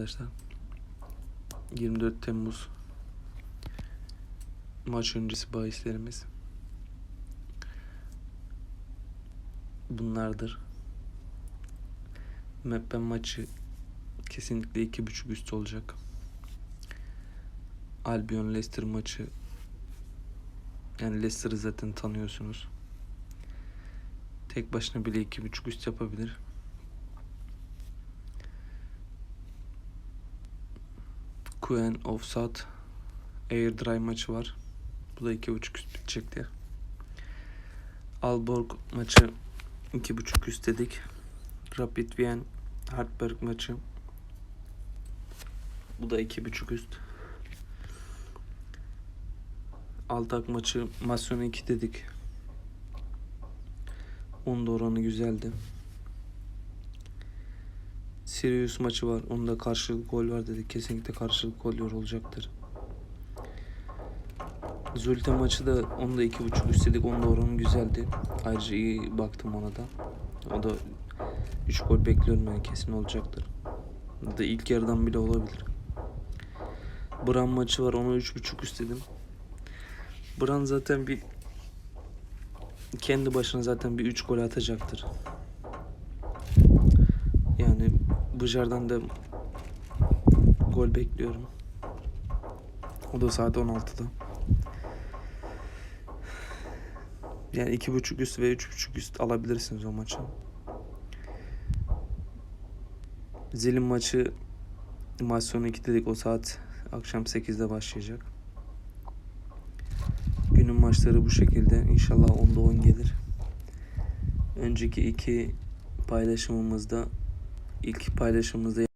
Arkadaşlar 24 Temmuz maç öncesi bahislerimiz bunlardır. Meppen maçı kesinlikle 2.5 üst olacak. Albion Leicester maçı yani Leicester'ı zaten tanıyorsunuz. Tek başına bile 2.5 üst yapabilir. Queen of South Air Dry maçı var. Bu da 2.5 üst bitecektir. Alborg maçı 2.5 üst dedik. Rapid Wien Hartberg maçı. Bu da 2.5 üst. Altak maçı Masyon 2 dedik. Onda oranı güzeldi. Sirius maçı var. Onda karşılık gol var dedik. Kesinlikle karşılık gol olacaktır. Zulte maçı da onda iki buçuk üstelik onda oranı güzeldi. Ayrıca iyi baktım ona da. O da 3 gol bekliyorum yani kesin olacaktır. Da ilk yarıdan bile olabilir. Bran maçı var ona üç buçuk istedim. Bran zaten bir kendi başına zaten bir 3 gol atacaktır. Yani Bıcar'dan da gol bekliyorum. O da saat 16'da. Yani iki buçuk üst ve üç buçuk üst alabilirsiniz o maçı. Zilin maçı maç sonu 2 dedik o saat akşam 8'de başlayacak. Günün maçları bu şekilde. İnşallah 10'da 10 gelir. Önceki iki paylaşımımızda ilk paylaşımımızda